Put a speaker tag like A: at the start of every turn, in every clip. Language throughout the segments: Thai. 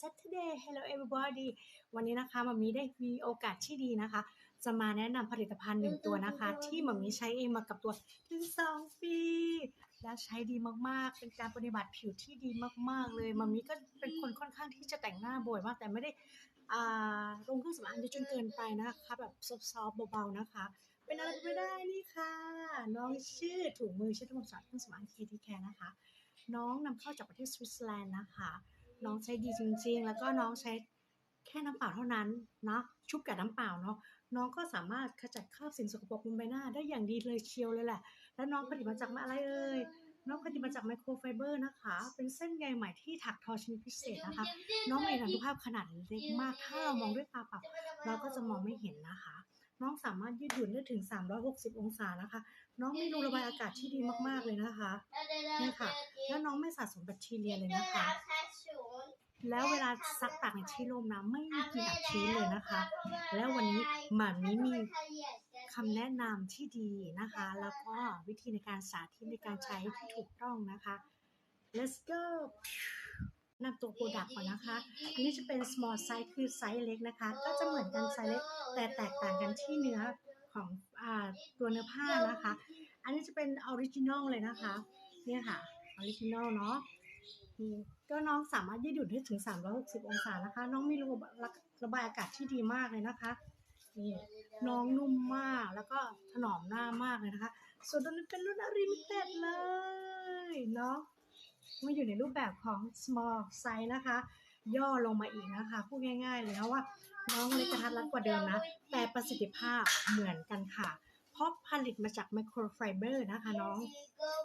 A: Saturday Hello everybody วันนี้นะคะมามีได้มีโอกาสที่ดีนะคะ จะมาแนะนำผลิตภัณฑ์หนึ่งตัวนะคะ ที่มามีใช้เองมากับตัวถึงสองปีและใช้ดีมากๆ เป็นการปฏิบัติผิวที่ดีมากๆ เลยมามีก็เป็นคนค่อนข้างที่จะแต่งหน้าบ่อยมากแต่ไม่ได้อ่าลงเครื่องสำอางเยอะจนเกินไปนะคะแบบซอฟต์ๆเบาๆนะคะ เป็นอะไรไปไม่ได้นี่ค่ะ น้องชื่อถุงมือชื่อทั้งหมดสารเครื่องสำอาง KT Care นะคะ น้องนำเข้าจากประเทศสวิตเซอร์แลนด์นะคะ น้องใช้ดีจริง ๆ แล้วก็น้องใช้แค่น้ำเปล่าเท่านั้นเนาะชุบกับน้ำเปล่าเนาะน้องก็สามารถขจัดคราบสิ่งสกปรกบนใบหน้าได้อย่างดีเลยเชียวเลยแหละ แล้วน้องผลิตมาจากอะไรเอ่ยน้องผลิตมาจากไมโครไฟเบอร์นะคะ เป็นเส้นใยใหม่ที่ถักทอชนิดพิเศษนะคะ น้องมีอนุภาพขนาดเล็กมาก ถ้าเรามองด้วยตาเปล่าเราก็จะมองไม่เห็นนะคะ น้องสามารถยืดหยุ่นได้ถึง 360 องศานะคะ น้องมีรูระบายอากาศที่ดีมากๆเลยนะคะ
B: นี่ค่ะ
A: แล้วน้องไม่สะสมแบคทีเรียเลยนะคะ แล้วเวลาซักตากในที่ร่มนะไม่มีกลิ่นอับชื้นเลยนะคะ แล้ววันนี้หมามีมีคำแนะนำที่ดีนะคะ แล้วก็วิธีในการสาธิตในการใช้ที่ถูกต้องนะคะ let's go นำตัวโปรดักต์ก่อนนะคะ อันนี้จะเป็น small size คือไซส์เล็กนะคะ ก็จะเหมือนกันไซส์เล็ก แต่แตกต่างกันที่เนื้อของอตัวเนื้อผ้านะคะ อันนี้จะเป็นออริจินอลเลยนะคะ เนี่ยค่ะ ออริจินอลเนาะ ก็น้องสามารถยืดหยุ่นได้ถึง 360 องศานะคะ น้องมีระบบระบายอากาศที่ดีมากเลยนะคะนี่น้องนุ่มมากแล้วก็ถนอมหน้ามากเลยนะคะ ส่วนตัวนี้เป็นรุ่นอ i ิ i เต็ดเลยเนาะมาอยู่ในรูปแบบของ small size นะคะ ย่อลงมาอีกนะคะ พูดง่ายๆเลยนะว่า น้องเล็กกระทัดรัดกว่าเดิมนะ แต่ประสิทธิภาพเหมือนกันค่ะ เพราะผลิตมาจากไมโครไฟเบอร์นะคะน้อง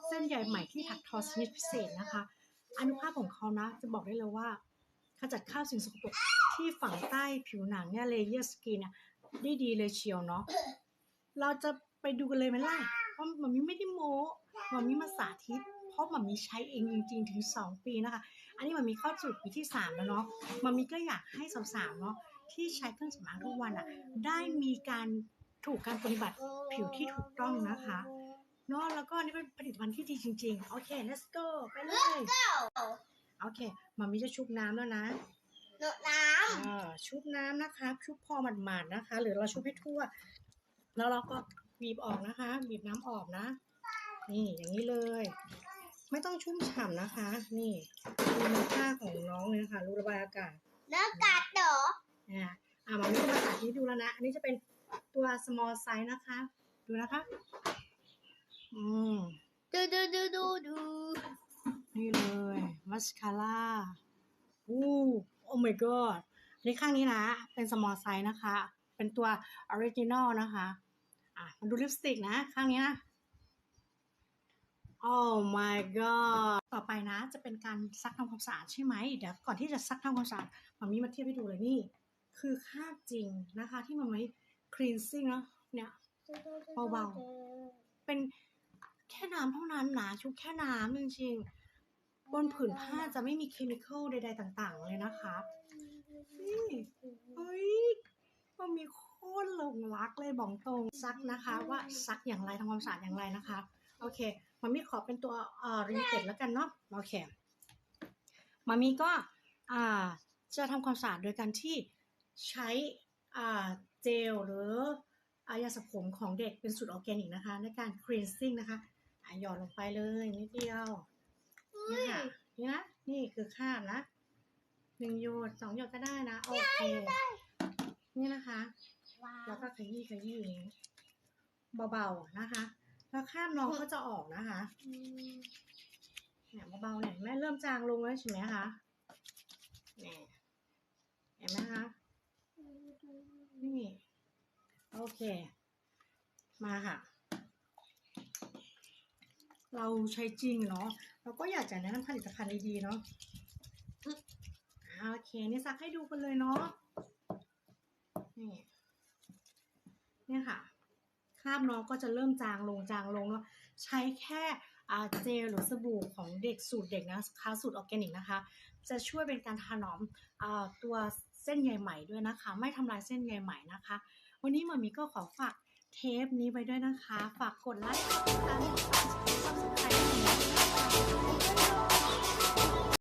A: เส้นใยใหม่ที่ถักทอชนิดพิเศษนะคะ อนุภาพของเขานะ จะบอกได้เลยว่าขจัดข้าวสิ่งสกปรกที่ฝังใต้ผิวหนังเนี่ยเลเยอร์สกินเนี่ยได้ดีเลยเชียวเนาะเราจะไปดูกันเลยไหมล่ะเพราะมันมีไม่ได้โม้มันมีมาสาธิต เพราะมันมีใช้เองจริงๆถึง 2 ปีนะคะ อันนี้มันมีเข้าสู่ปีที่ 3 แล้วเนาะมันมีก็อยากให้สาวๆเนาะที่ใช้เครื่องสำอางทุกวันอะได้มีการถูกการปฏิบัติผิวที่ถูกต้องนะคะ เนาะแล้วก็อันนี่เป็นผลิตภัณฑ์ที่ดีจริงๆ โอเค let's go ไปเลย โอเคมามีจะชุบน้ำแล้วนะ
B: หนูน้
A: อ่าชุบน้ำนะคะ ชุบพอหมาดๆนะคะ หรือเราชุบให้ทั่ว แล้วเราก็บีบออกนะคะ บีบน้ำออกนะ นี่อย่างนี้เลย ไม่ต้องชุ่มฉ่ำนะคะ นี่ดูเนื้อผ้าของน้องเลยนะคะรูระบายอากาศำ
B: เนื้อกัดเหรอ
A: อ่าอ่ามามีจะมาสาธิตดูแล้วนะ อันนี้จะเป็นตัว small size นะคะ ดูนะคะ อืม
B: ดูดูดูดูดู
A: นี่เลยมัสคาร่าอู้โอ้ my god นี่ข้างนี้นะ เป็น small size นะคะ เป็นตัว original นะคะ อะมาดูลิปสติกนะ ข้างนี้นะโอ้ my god ต่อไปนะ จะเป็นการซักทำความสะอาดใช่ไหม เดี๋ยวก่อนที่จะซักทำความสะอาดมามีมาเทียบให้ดูเลยนี่ คือคราบจริงนะคะ ที่มันไม่ cleansing เนอะเนี่ยเบาเป็น แค่น้ำเท่านั้นนะชุบแค่น้ำจริงๆบนผืนผ้าจะไม่มีเคมีคอลใดๆต่างๆ เลยนะคะนี่เฮ้ยมันมีโคตรหลงรักเลยบอกตรงซักนะคะ ว่าซักอย่างไรทำความสะอาดอย่างไรนะคะโอเคมามีขอเป็นตัวเอ่อรีเต็ดแล้วกันเนาะโอเคมามีก็อ่าจะทำความสะอาดโดยการที่ใช้อ่าเจลหรืออายาสระผมของเด็กเป็นสูตรออร์แกนิกนะคะ ในการ cleansing นะคะ หยอดลงไปเลยนิดเดียว นี่ค่ะ นี่นะ นี่คือคราบนะหนึ่งหยดสองหยดก็ได้นะ โอเค นี่นะคะ
B: ว้า
A: แล้ววก็ขยี้ขยี้อย่างนี้เบาๆนะคะ แล้วคราบน้องก็จะออกนะคะเนี่ยเบาๆเนี่ยแม่เริ่มจางลงแล้วใช่ไหมคะเนี่ยเห็นไหมคะ นี่ โอเค มาค่ะ เราใช้จริงเนาะเราก็อยากจะแนะนำผลิตภัณฑ์ดีๆเนาะอ่าโอเคนี่ซักให้ดูกันเลยเนาะนี่เนี่ยค่ะคราบน้องก็จะเริ่มจางลงจางลงแล้วใช้แค่เจลหรือสบู่ของเด็กสูตรเด็กนะคะสูตรออร์แกนิกนะคะ จะช่วยเป็นการถนอมอตัวเส้นใยไหมด้วยนะคะ ไม่ทำลายเส้นใยไหมนะคะ วันนี้มามีก็ขอฝาก เทปนี้ไปด้วยนะคะ ฝากกดไลค์กดติดตามกดซับสไครต์